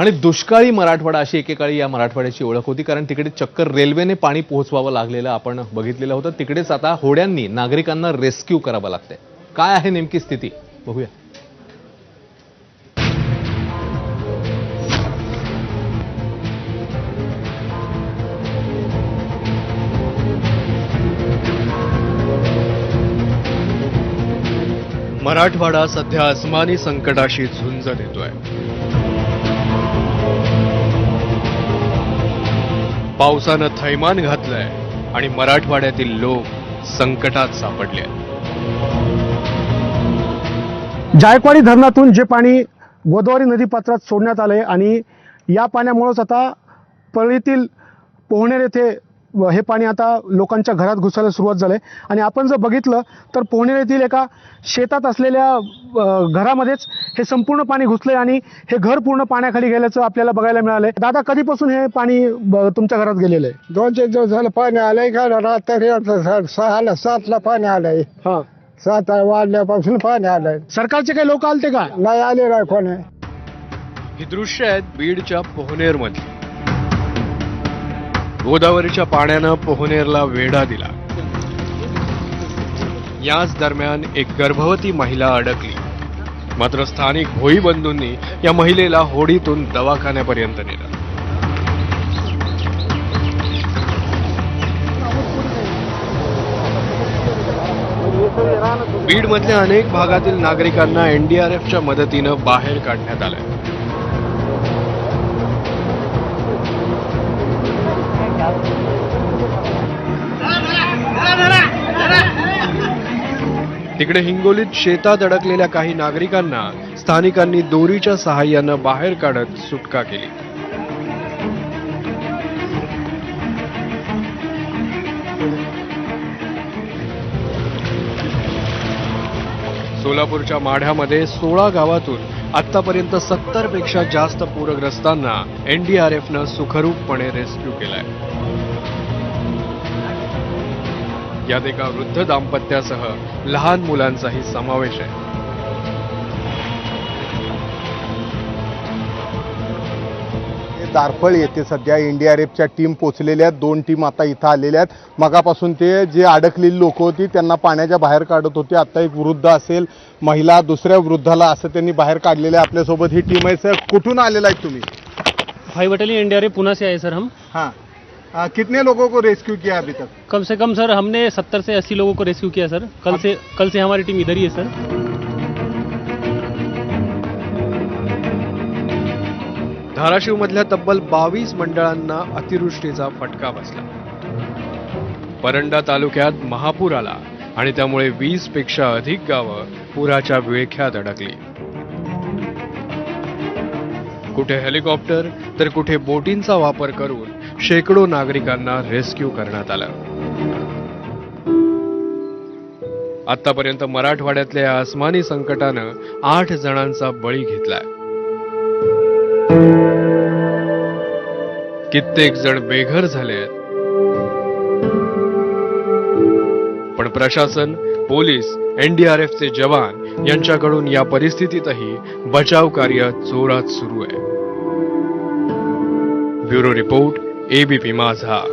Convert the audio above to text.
आणि दुष्काळी मराठवाडा अशी एकेकाळी या मराठवाड्याची ओळख होती कारण तिकडे चक्कर रेल्वेने पाणी पोहोचवावं लागलेलं आपण बघितलेलं होतं. तिकडेच आता होड्यांनी नागरिकांना रेस्क्यू करावं लागतंय. काय आहे नेमकी स्थिती? बघूया. मराठवाडा सध्या अस्मानी संकटाशी झुंज देतोय. पावसानं थैमान घातलंय आणि मराठवाड्यातील लोक संकटात सापडले जायकवाडी धरणातून जे पाणी गोदावरी नदीपात्रात सोडण्यात आले आणि या पाण्यामुळेच आता परळीतील पोहणेर येथे हे पाणी आता लोकांच्या घरात घुसायला सुरुवात झाली आहे. आणि आपण जर बघितलं तर पोहणेर येथील एका शेतात असलेल्या घरामध्येच हे संपूर्ण पाणी घुसले आणि हे घर पूर्ण पाण्याखाली गेल्याचं आपल्याला बघायला मिळालंय. दादा कधीपासून हे पाणी तुमच्या घरात गेलेलं आहे? दोन चार दिवस झालं पाणी आलंय का? रात्री सहाला सातला पाणी आलंय. हा. सात वाजल्यापासून पाणी आलंय. सरकारचे काही लोक आलते का? नाही आले नाही कोणी. ही दृश्य आहेत बीडच्या पोहनेर मधली गोदावरीच्या पाण्यानं पोहनेरला वेढा दिला. याच दरम्यान एक गर्भवती महिला अडकली. मात्र स्थानिक भोई बंधूंनी या महिलेला होडीतून दवाखान्यापर्यंत नेलं. बीडमधल्या अनेक भागातील नागरिकांना एनडीआरएफच्या मदतीनं बाहेर काढण्यात आलंय. तिकडे हिंगोलीत शेतात अडकलेल्या काही नागरिकांना स्थानिकांनी दोरीच्या सहाय्यानं बाहेर काढत सुटका केली. सोलापूरच्या माढ्यामध्ये सोळा गावातून आतापर्यंत सत्तरपेक्षा जास्त पूरग्रस्तांना एनडीआरएफनं सुखरूपपणे रेस्क्यू केलाय. यात एका वृद्ध दाम्पत्यासह लहान मुलांचाही समावेश आहे. दारफळ येथे सध्या एनडीआरएफच्या टीम पोचलेल्या आहेत. दोन टीम आता इथं आलेल्या आहेत. मगापासून ते जे अडकलेली लोक होती त्यांना पाण्याच्या बाहेर काढत होते. आता एक वृद्ध असेल महिला दुसऱ्या वृद्धाला असं त्यांनी बाहेर काढलेलं आहे. आपल्यासोबत ही टीम आहे सर. कुठून आलेला आहे तुम्ही? भाई बटालियन एनडीआरए पुणे से आए सर हम. हाँ. आ, कितने लोगों को रेस्क्यू किया अभी तक? कम से कम सर हमने 70 से 80 लोगों को रेस्क्यू किया सर. कल से कल से हमारी टीम इधर ही है सर. धाराशिव मधल्या तब्बल बावीस मंडळांना अतिवृष्टीचा फटका बसला. परंडा तालुक्यात महापूर आला आणि त्यामुळे वीसपेक्षा अधिक गावं पुराच्या विळख्यात अडकली. कुठे हेलिकॉप्टर तर कुठे बोटींचा वापर करून शेकडो नागरिकांना रेस्क्यू करण्यात आलं. आतापर्यंत मराठवाड्यातल्या आसमानी अस्मानी संकटानं आठ जणांचा बळी घेतलाय. कित्येक जण बेघर झाले आहेत. पण प्रशासन पोलीस एनडीआरएफचे जवान यांच्याकडून या परिस्थितीतही बचाव कार्य जोरात सुरू आहे. ब्युरो रिपोर्ट एबीपी माझा.